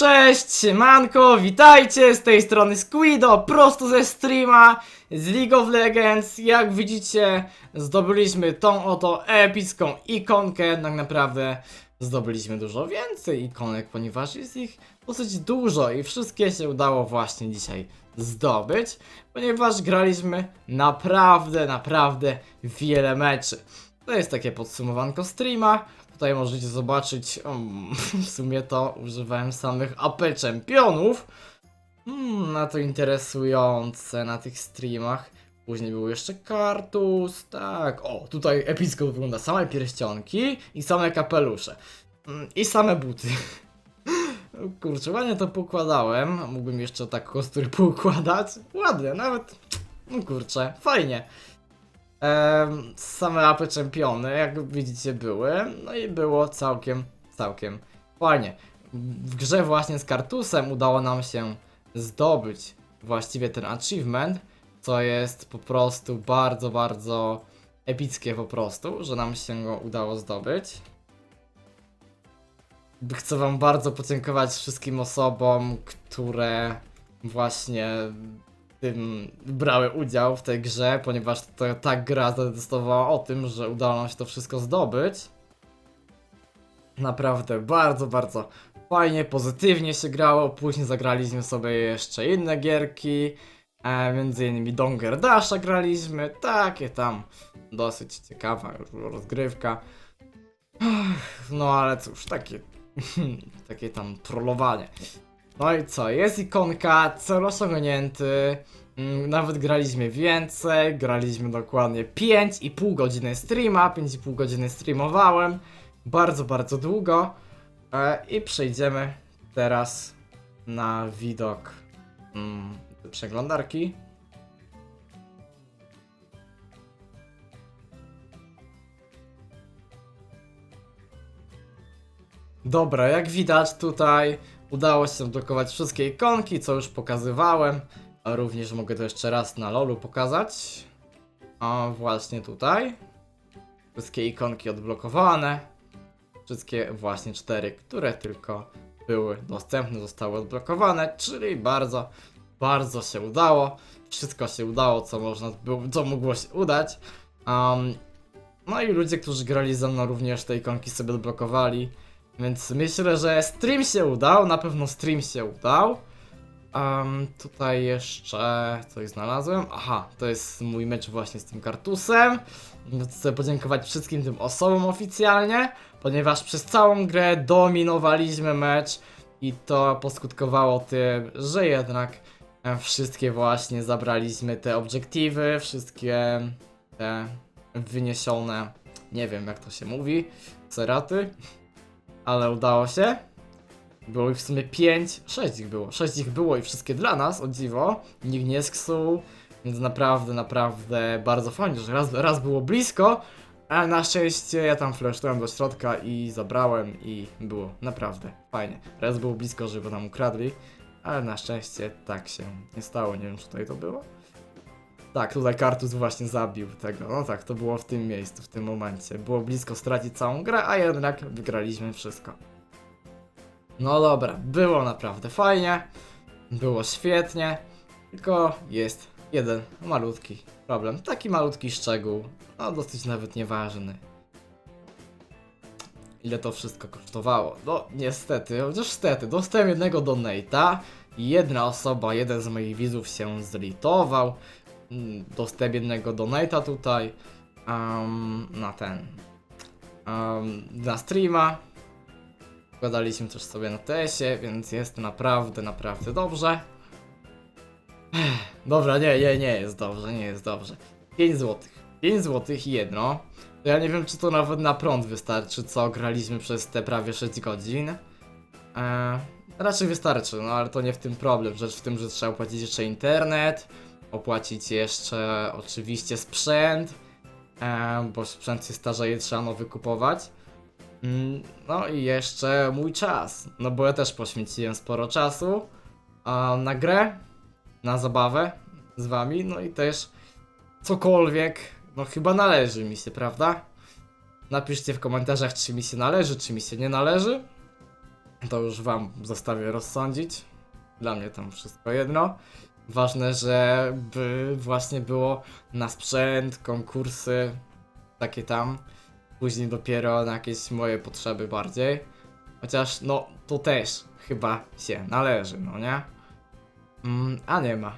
Cześć, siemanko, witajcie, z tej strony Squido, prosto ze streama z League of Legends. Jak widzicie, zdobyliśmy tą oto epicką ikonkę, tak naprawdę zdobyliśmy dużo więcej ikonek, ponieważ jest ich dosyć dużo i wszystkie się udało właśnie dzisiaj zdobyć, ponieważ graliśmy naprawdę, naprawdę wiele meczy. To jest takie podsumowanko streama. Tutaj możecie zobaczyć, um, w sumie to używałem samych AP czempionów. Hmm, na to interesujące na tych streamach. Później był jeszcze kartus, tak. O, tutaj epicko wygląda same pierścionki i same kapelusze. Mm, I same buty. Kurczę, ładnie to pokładałem. Mógłbym jeszcze tak kostury poukładać. Ładnie, nawet. No kurczę, fajnie. Same apy czempiony, jak widzicie, były. No i było całkiem, całkiem fajnie. W grze właśnie z Kartusem udało nam się zdobyć właściwie ten achievement, co jest po prostu bardzo, bardzo epickie po prostu, że nam się go udało zdobyć. Chcę wam bardzo podziękować wszystkim osobom, które właśnie tym brały udział w tej grze, ponieważ to ta gra zadecydowała o tym, że udało nam się to wszystko zdobyć. Naprawdę bardzo, bardzo fajnie, pozytywnie się grało. Później zagraliśmy sobie jeszcze inne gierki, e, między innymi Donger Dasha graliśmy, takie tam dosyć ciekawa rozgrywka. No ale cóż, takie, takie tam trollowanie. No i co, jest ikonka, cel osiągnięty, mm, nawet graliśmy więcej, graliśmy dokładnie 5,5 godziny streama, 5,5 godziny streamowałem, bardzo, bardzo długo. E, i przejdziemy teraz na widok mm, przeglądarki. Dobra, jak widać tutaj udało się blokować wszystkie ikonki, co już pokazywałem. Również mogę to jeszcze raz na lolu pokazać. A właśnie tutaj. Wszystkie ikonki odblokowane. Wszystkie właśnie cztery, które tylko były dostępne, zostały odblokowane, czyli bardzo, bardzo się udało. Wszystko się udało, co można co mogło się udać. Um, no i ludzie, którzy grali ze mną również te ikonki sobie odblokowali. Więc myślę, że stream się udał, na pewno stream się udał. Um, tutaj jeszcze coś znalazłem. Aha, to jest mój mecz właśnie z tym kartusem. Chcę podziękować wszystkim tym osobom oficjalnie, ponieważ przez całą grę dominowaliśmy mecz i to poskutkowało tym, że jednak wszystkie właśnie zabraliśmy te obiektywy, wszystkie te wyniesione, nie wiem jak to się mówi, ceraty ale udało się. Było ich w sumie 5, 6 ich było. 6 ich było i wszystkie dla nas, o dziwo. Nikt nie sksuł, więc naprawdę, naprawdę bardzo fajnie, że raz, raz było blisko, ale na szczęście ja tam flesztowałem do środka i zabrałem i było naprawdę fajnie. Raz było blisko, żeby nam ukradli, ale na szczęście tak się nie stało. Nie wiem, czy tutaj to było. Tak, tutaj Kartus właśnie zabił tego. No tak, to było w tym miejscu, w tym momencie. Było blisko stracić całą grę, a jednak wygraliśmy wszystko. No dobra, było naprawdę fajnie. Było świetnie. Tylko jest jeden malutki problem. Taki malutki szczegół. No dosyć nawet nieważny. Ile to wszystko kosztowało? No niestety, chociaż niestety, dostałem jednego donate'a. i Jedna osoba, jeden z moich widzów się zlitował dostęp jednego donata tutaj um, na ten um, na streama Wkładaliśmy też sobie na TS-ie, więc jest naprawdę, naprawdę dobrze. Dobra, nie, nie, nie jest dobrze, nie jest dobrze. 5 złotych. 5 złotych i jedno. To ja nie wiem, czy to nawet na prąd wystarczy, co graliśmy przez te prawie 6 godzin. Raczej wystarczy, no ale to nie w tym problem. Rzecz w tym, że trzeba opłacić jeszcze internet, opłacić jeszcze oczywiście sprzęt, e, bo sprzęt się starzeje, trzeba nowy kupować. Mm, No i jeszcze mój czas, no bo ja też poświęciłem sporo czasu na grę, na zabawę z wami, no i też cokolwiek, no chyba należy mi się, prawda? Napiszcie w komentarzach, czy mi się należy, czy mi się nie należy. to już wam zostawię rozsądzić. Dla mnie tam wszystko jedno. Ważne, żeby właśnie było na sprzęt, konkursy, takie tam. Później dopiero na jakieś moje potrzeby bardziej. Chociaż no to też chyba się należy, no nie? Mm, a nie ma.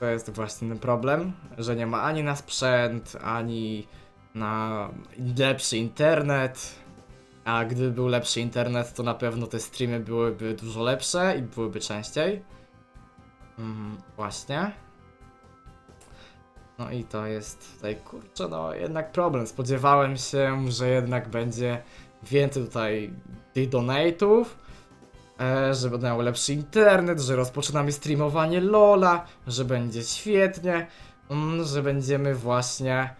To jest właśnie ten problem, że nie ma ani na sprzęt, ani na lepszy internet. A gdyby był lepszy internet, to na pewno te streamy byłyby dużo lepsze i byłyby częściej. Mm, właśnie. No i to jest tutaj, kurczę, no jednak problem. Spodziewałem się, że jednak będzie więcej tutaj tych donate'ów, e, że będę miał lepszy internet, że rozpoczynamy streamowanie LOLa, że będzie świetnie, mm, że będziemy właśnie,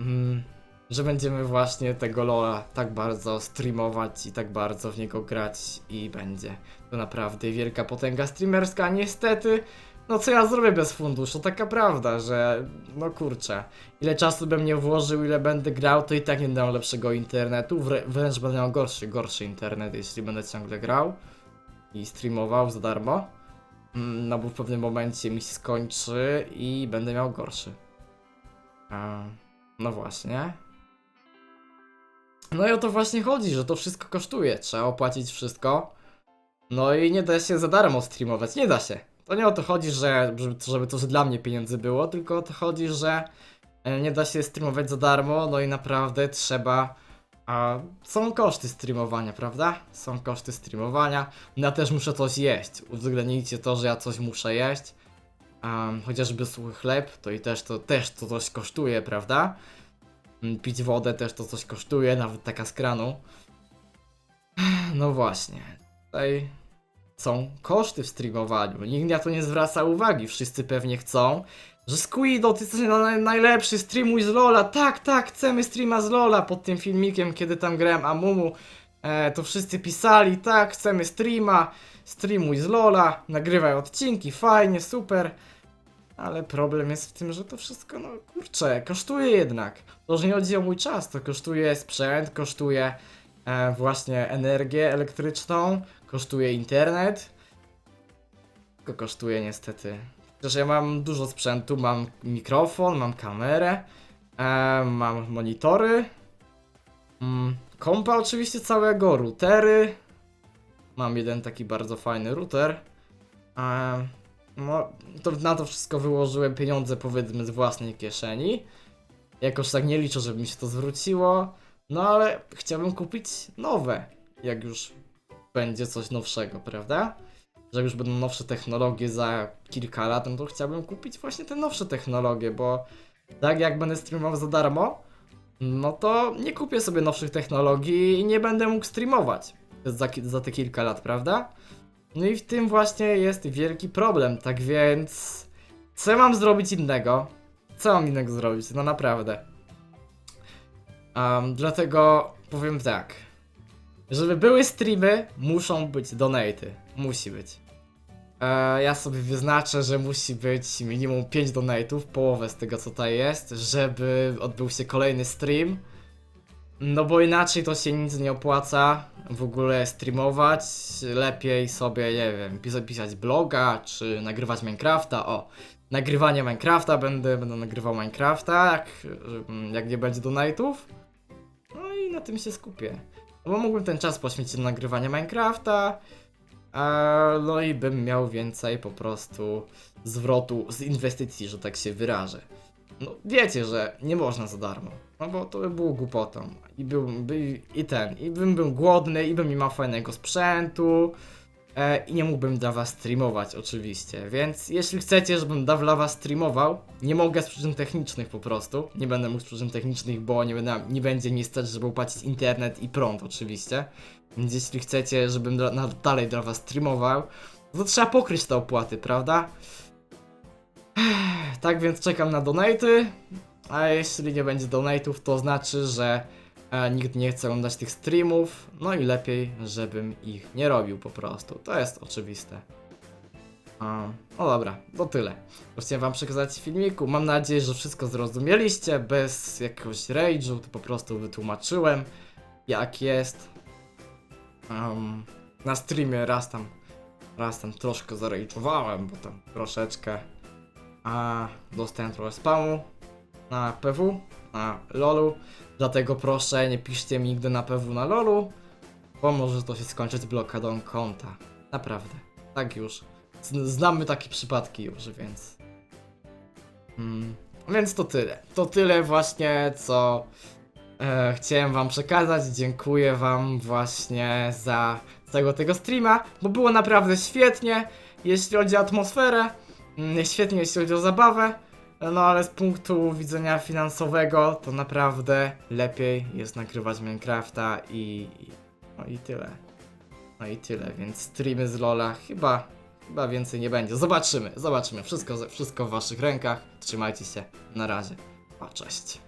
mm, że będziemy właśnie tego LOLa tak bardzo streamować i tak bardzo w niego grać i będzie to naprawdę wielka potęga streamerska. Niestety, no co ja zrobię bez funduszu? Taka prawda, że no kurczę, ile czasu bym nie włożył, ile będę grał, to i tak nie będę miał lepszego internetu, wrę wręcz będę miał gorszy, gorszy internet, jeśli będę ciągle grał i streamował za darmo. Mm, No bo w pewnym momencie mi się skończy i będę miał gorszy. No właśnie. No i o to właśnie chodzi, że to wszystko kosztuje, trzeba opłacić wszystko. No i nie da się za darmo streamować, nie da się. To nie o to chodzi, że żeby, to że dla mnie pieniędzy było, tylko o to chodzi, że e, nie da się streamować za darmo, no i naprawdę trzeba. A są koszty streamowania, prawda? Są koszty streamowania. Ja też muszę coś jeść. Uwzględnijcie to, że ja coś muszę jeść. Um, chociażby suchy chleb, to i też to, też to coś kosztuje, prawda? Mm, Pić wodę też to coś kosztuje, nawet taka z kranu. No właśnie. Tutaj są koszty w streamowaniu. Nikt na to nie zwraca uwagi. Wszyscy pewnie chcą, że Squido, ty jesteś na- najlepszy, streamuj z Lola. Tak, tak, chcemy streama z Lola pod tym filmikiem, kiedy tam grałem Amumu. E, to wszyscy pisali, tak, chcemy streama, streamuj z Lola, nagrywaj odcinki, fajnie, super. Ale problem jest w tym, że to wszystko, no kurczę, kosztuje jednak. To, że nie chodzi o mój czas, to kosztuje sprzęt, kosztuje e, właśnie energię elektryczną, kosztuje internet. Tylko kosztuje niestety. Chociaż ja mam dużo sprzętu, mam mikrofon, mam kamerę, e, mam monitory, mm, kompa oczywiście całego, routery. Mam jeden taki bardzo fajny router. E, no, to na to wszystko wyłożyłem pieniądze powiedzmy z własnej kieszeni. Jakoś tak nie liczę, żeby mi się to zwróciło. No ale chciałbym kupić nowe, jak już będzie coś nowszego, prawda? Że już będą nowsze technologie za kilka lat, no to chciałbym kupić właśnie te nowsze technologie, bo tak jak będę streamował za darmo, no to nie kupię sobie nowszych technologii i nie będę mógł streamować za, za te kilka lat, prawda? No i w tym właśnie jest wielki problem, tak więc co mam zrobić innego? Co mam innego zrobić? No naprawdę. Um, dlatego powiem tak. Żeby były streamy, muszą być donaty. Musi być. E, ja sobie wyznaczę, że musi być minimum 5 donate'ów, połowę z tego co tutaj jest, żeby odbył się kolejny stream. No bo inaczej to się nic nie opłaca w ogóle streamować. Lepiej sobie, nie wiem, pisa- pisać bloga, czy nagrywać Minecrafta. O, nagrywanie Minecrafta, będę, będę nagrywał Minecrafta, jak, jak nie będzie donate'ów. No i na tym się skupię. Bo mógłbym ten czas poświęcić na nagrywanie Minecrafta. A, no i bym miał więcej po prostu zwrotu z inwestycji, że tak się wyrażę. No wiecie, że nie można za darmo. No bo to by było głupotą. I był, by, i ten, i bym był głodny, i bym nie miał fajnego sprzętu. E, I nie mógłbym dla was streamować oczywiście, więc jeśli chcecie, żebym dla was streamował, nie mogę z przyczyn technicznych po prostu, nie będę mógł z przyczyn technicznych, bo nie, będę, nie będzie mi stać, żeby opłacić internet i prąd oczywiście, więc jeśli chcecie, żebym na, dalej dla was streamował, to trzeba pokryć te opłaty, prawda? Tak więc czekam na donaty, a jeśli nie będzie donate'ów, to znaczy, że e, nikt nie chce oglądać tych streamów, no i lepiej, żebym ich nie robił po prostu. To jest oczywiste. No dobra, to tyle. Chciałem wam przekazać filmiku. Mam nadzieję, że wszystko zrozumieliście, bez jakiegoś rage'u, to po prostu wytłumaczyłem, jak jest. Um, na streamie raz tam, raz tam troszkę zarejczowałem, bo tam troszeczkę a dostałem trochę spamu na PW, na LoLu, dlatego proszę nie piszcie mi nigdy na PW na LoLu, bo może to się skończyć blokadą konta. Naprawdę, tak już. Znamy takie przypadki już, więc... Mm, więc to tyle. To tyle właśnie, co e, chciałem wam przekazać. Dziękuję wam właśnie za całego tego streama, bo było naprawdę świetnie, jeśli chodzi o atmosferę, mm, świetnie jeśli chodzi o zabawę, no ale z punktu widzenia finansowego to naprawdę lepiej jest nagrywać Minecrafta i, no i tyle. No i tyle, więc streamy z Lola chyba, chyba więcej nie będzie. Zobaczymy, zobaczymy. Wszystko, wszystko w waszych rękach. Trzymajcie się. Na razie. O, cześć.